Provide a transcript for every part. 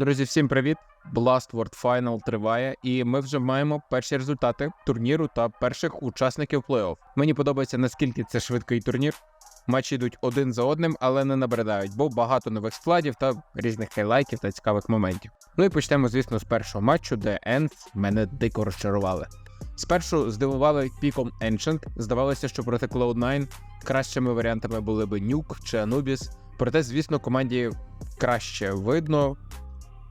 Друзі, всім привіт! Blast World Final триває, і ми вже маємо перші результати турніру та перших учасників плей-офф. Мені подобається наскільки це швидкий турнір. Матчі йдуть один за одним, але не набридають, бо багато нових складів та різних хайлайків та цікавих моментів. Ну і почнемо, звісно, з першого матчу, де Енс мене дико розчарували. Спершу здивували піком Ancient. Здавалося, що проти Cloud9 кращими варіантами були би Nuke чи Anubis. Проте, звісно, команді краще видно,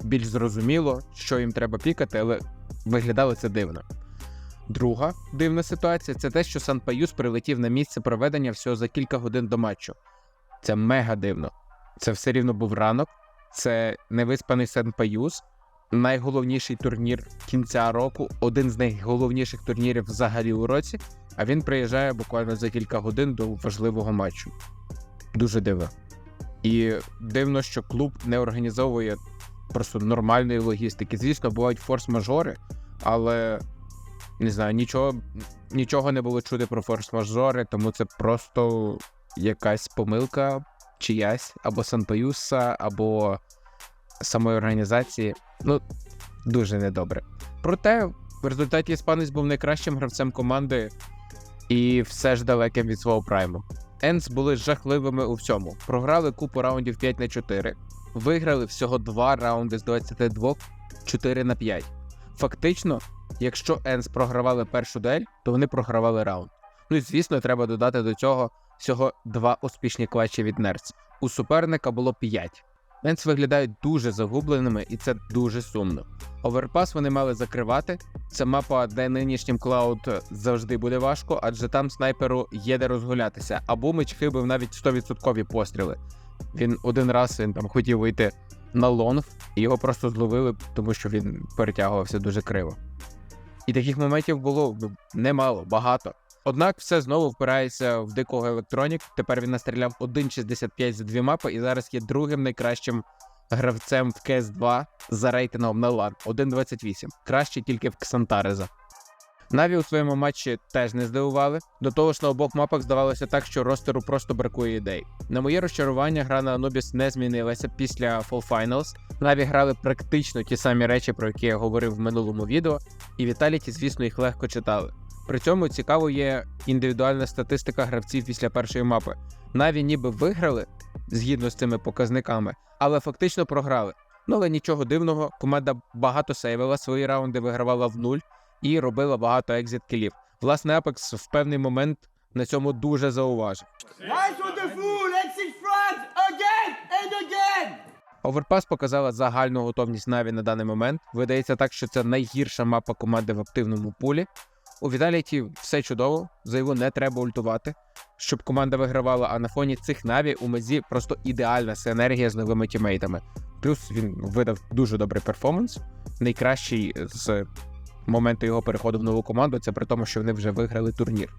більш зрозуміло, що їм треба пікати, але виглядало це дивно. Друга дивна ситуація це те, що Сан Паюс прилетів на місце проведення всього за кілька годин до матчу. Це мега дивно. Це все рівно був ранок, це невиспаний Сан Паюс, найголовніший турнір кінця року, один з найголовніших турнірів взагалі у році. А він приїжджає буквально за кілька годин до важливого матчу. Дуже дивно. І дивно, що клуб не організовує просто нормальної логістики. Звісно, бувають форс-мажори, але не знаю, нічого, нічого не було чути про форс-мажори, тому це просто якась помилка чиясь, або Санпаюса, або самої організації. Ну, дуже недобре. Проте, в результаті іспанець був найкращим гравцем команди і все ж далеким від свого прайму. Енс були жахливими у всьому. Програли купу раундів 5 на 4, виграли всього 2 раунди з 22, 4 на 5. Фактично, якщо Енс програвали першу дель, то вони програвали раунд. Ну і звісно, треба додати до цього всього два успішні клатчі від Нерц. У суперника було 5. Енс виглядають дуже загубленими, і це дуже сумно. Оверпас вони мали закривати. Це мапа, де нинішнім клауд завжди буде важко, адже там снайперу є де розгулятися. А Бумич хибив навіть 100% постріли. Він один раз він там хотів вийти на лонг, і його просто зловили, тому що він перетягувався дуже криво. І таких моментів було немало, багато. Однак все знову впирається в дикого електронік. Тепер він настріляв 1.65 за дві мапи і зараз є другим найкращим гравцем в cs 2 за рейтингом на LAN 1.28. Краще тільки в Ксантареза. Наві у своєму матчі теж не здивували. До того ж, на обох мапах здавалося так, що ростеру просто бракує ідей. На моє розчарування, гра на Anubis не змінилася після Fall Finals. Наві грали практично ті самі речі, про які я говорив в минулому відео, і Віталіті, звісно, їх легко читали. При цьому цікаво є індивідуальна статистика гравців після першої мапи. Наві ніби виграли згідно з цими показниками, але фактично програли. Ну але нічого дивного, команда багато сейвила, свої раунди вигравала в нуль і робила багато екзит кілів. Власне, Apex в певний момент на цьому дуже зауважив. Оверпас показала загальну готовність Наві на даний момент. Видається так, що це найгірша мапа команди в активному пулі. У Віталіті все чудово, за його не треба ультувати, щоб команда вигравала. А на фоні цих Наві у мезі просто ідеальна синергія з новими тімейтами. Плюс він видав дуже добрий перформанс, найкращий з моменту його переходу в нову команду. Це при тому, що вони вже виграли турнір.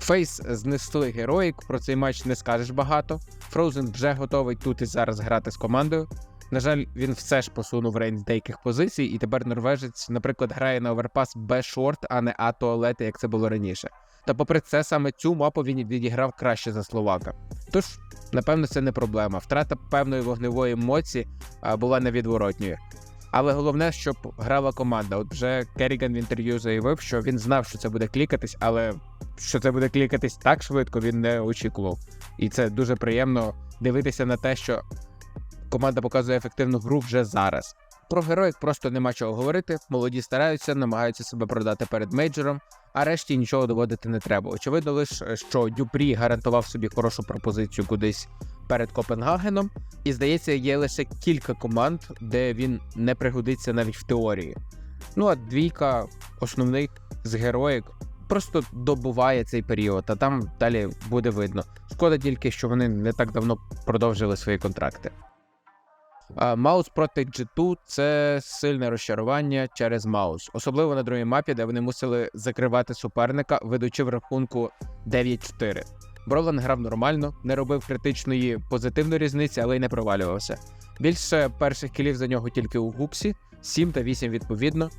Фейс знесли героїк, про цей матч не скажеш багато. Фроузен вже готовий тут і зараз грати з командою. На жаль, він все ж посунув рейндж деяких позицій, і тепер норвежець, наприклад, грає на оверпас без шорт, а не А туалети, як це було раніше. Та попри це, саме цю мапу він відіграв краще за Словака. Тож, напевно, це не проблема. Втрата певної вогневої емоції а, була невідворотньою. Але головне, щоб грала команда. От вже Керріган в інтерв'ю заявив, що він знав, що це буде клікатись, але що це буде клікатись так швидко, він не очікував. І це дуже приємно дивитися на те, що команда показує ефективну гру вже зараз. Про героїк просто нема чого говорити. Молоді стараються, намагаються себе продати перед мейджором, а решті нічого доводити не треба. Очевидно, лише що Дюпрі гарантував собі хорошу пропозицію кудись перед Копенгагеном, і здається, є лише кілька команд, де він не пригодиться навіть в теорії. Ну а двійка основних з героїк просто добуває цей період, а там далі буде видно. Шкода тільки, що вони не так давно продовжили свої контракти. Маус проти G2 – це сильне розчарування через Маус, особливо на другій мапі, де вони мусили закривати суперника, ведучи в рахунку 9-4. Бролан грав нормально, не робив критичної позитивної різниці, але й не провалювався. Більше перших кілів за нього тільки у Гуксі, 7 та 8 відповідно.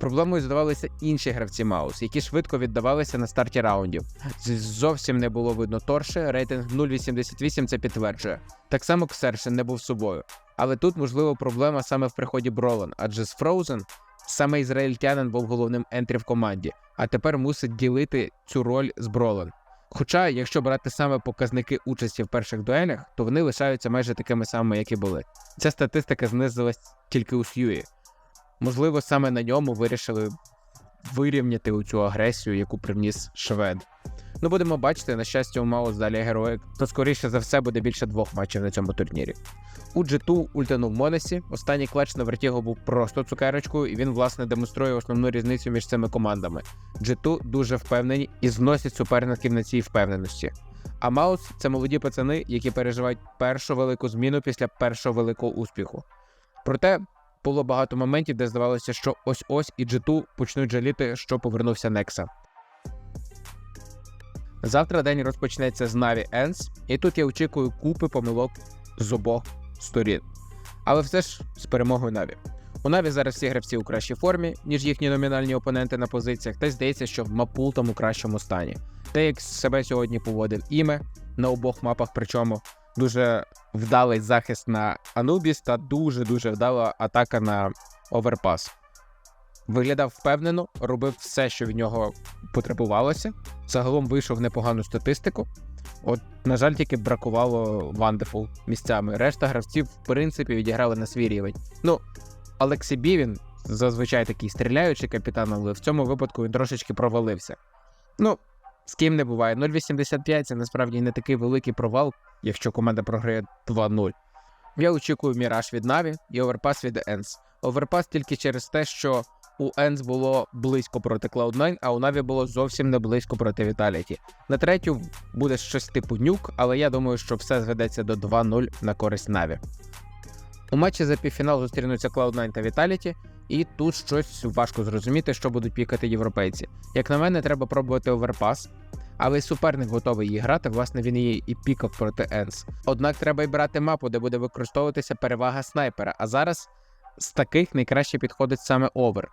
Проблемою здавалися інші гравці Маус, які швидко віддавалися на старті раундів. Зовсім не було видно торши, рейтинг 0.88 це підтверджує. Так само Ксершин не був собою. Але тут, можливо, проблема саме в приході Бролан, адже з Frozen саме ізраїльтянин був головним ентрі в команді, а тепер мусить ділити цю роль з Бролан. Хоча, якщо брати саме показники участі в перших дуелях, то вони лишаються майже такими самими, як і були. Ця статистика знизилась тільки у Сьюї. Можливо, саме на ньому вирішили вирівняти цю агресію, яку привніс швед. Ну, будемо бачити, на щастя, у Маус далі героїк, то скоріше за все буде більше двох матчів на цьому турнірі. У G2 ультанув Монесі. Останній клач на Вертіго був просто цукерочкою, і він, власне, демонструє основну різницю між цими командами. G2 дуже впевнені і зносять суперників на цій впевненості. А Маус це молоді пацани, які переживають першу велику зміну після першого великого успіху. Проте було багато моментів, де здавалося, що ось ось і G2 почнуть жаліти, що повернувся Некса. Завтра день розпочнеться з Na'Vi Ends, і тут я очікую купи помилок з обох сторін. Але все ж з перемогою Na'Vi. У Na'Vi зараз всі гравці у кращій формі, ніж їхні номінальні опоненти на позиціях, та й здається, що Мапул там у кращому стані. Те, як себе сьогодні поводив іме на обох мапах, причому дуже вдалий захист на Анубіс та дуже-дуже вдала атака на Оверпас. Виглядав впевнено, робив все, що від нього потребувалося. Загалом вийшов непогану статистику. От, на жаль, тільки бракувало Wonderful місцями. Решта гравців, в принципі, відіграли на свій рівень. Ну, Алексі Бі, він зазвичай такий стріляючий капітан, але в цьому випадку він трошечки провалився. Ну, з ким не буває. 0,85 це насправді не такий великий провал, якщо команда програє 2-0. Я очікую міраж від Наві і оверпас від Енс. Оверпас тільки через те, що у Енс було близько проти Cloud9, а у Наві було зовсім не близько проти Vitality. На третю буде щось типу нюк, але я думаю, що все зведеться до 2-0 на користь Наві. У матчі за півфінал зустрінуться Cloud9 та Vitality, і тут щось важко зрозуміти, що будуть пікати європейці. Як на мене, треба пробувати оверпас, але суперник готовий її грати, власне, він її і пікав проти Енс. Однак треба й брати мапу, де буде використовуватися перевага снайпера. А зараз з таких найкраще підходить саме овер.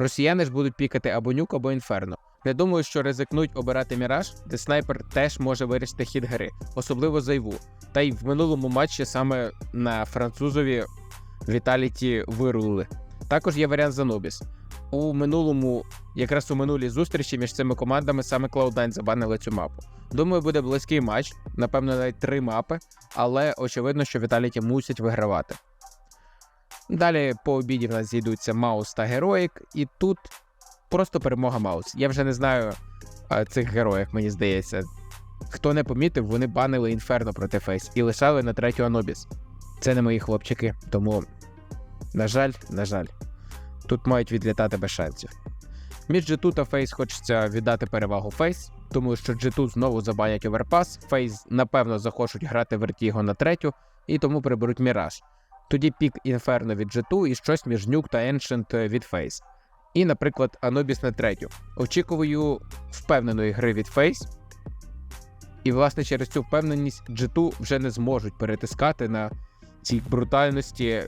Росіяни ж будуть пікати або нюк, або інферно. Я думаю, що ризикнуть обирати міраж, де снайпер теж може вирішити хід гри, особливо зайву. Та й в минулому матчі саме на французові Віталіті вирулили. Також є варіант Занобіс. У минулому, якраз у минулій зустрічі між цими командами саме Cloud9 забанили цю мапу. Думаю, буде близький матч, напевно, навіть три мапи, але очевидно, що Віталіті мусять вигравати. Далі по обіді в нас зійдуться Маус та Героїк, і тут просто перемога Маус. Я вже не знаю а, цих героїв, мені здається. Хто не помітив, вони банили інферно проти Фейс і лишали на третю Анубіс. Це не мої хлопчики, тому, на жаль, на жаль, тут мають відлітати без шансів. Між G2 та Фейс хочеться віддати перевагу Фейс, тому що G2 знову забанять оверпас, Фейс, напевно, захочуть грати Вертіго на третю, і тому приберуть Міраж. Тоді пік Інферно від G2 і щось між Нюк та Ancient від Фейс. І, наприклад, Анубіс на третю. Очікую впевненої гри від Фейс. І, власне, через цю впевненість G2 вже не зможуть перетискати на цій брутальності,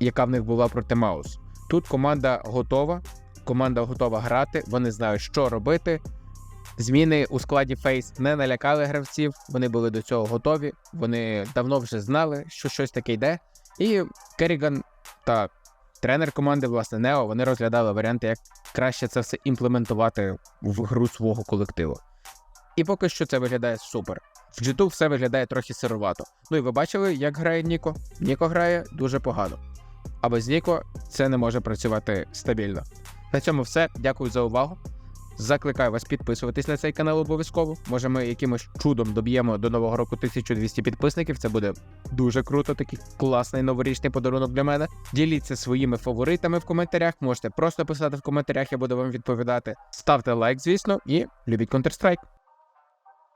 яка в них була проти Маус. Тут команда готова, команда готова грати, вони знають, що робити. Зміни у складі Фейс не налякали гравців, вони були до цього готові, вони давно вже знали, що щось таке йде. І Керріган та тренер команди, власне, Нео, вони розглядали варіанти, як краще це все імплементувати в гру свого колективу. І поки що це виглядає супер. В G2 все виглядає трохи сировато. Ну і ви бачили, як грає Ніко? Ніко грає дуже погано. А без Ніко це не може працювати стабільно. На цьому все. Дякую за увагу. Закликаю вас підписуватись на цей канал обов'язково. Може, ми якимось чудом доб'ємо до нового року 1200 підписників. Це буде дуже круто, такий класний новорічний подарунок для мене. Діліться своїми фаворитами в коментарях. Можете просто писати в коментарях, я буду вам відповідати. Ставте лайк, звісно, і любіть Counter-Strike.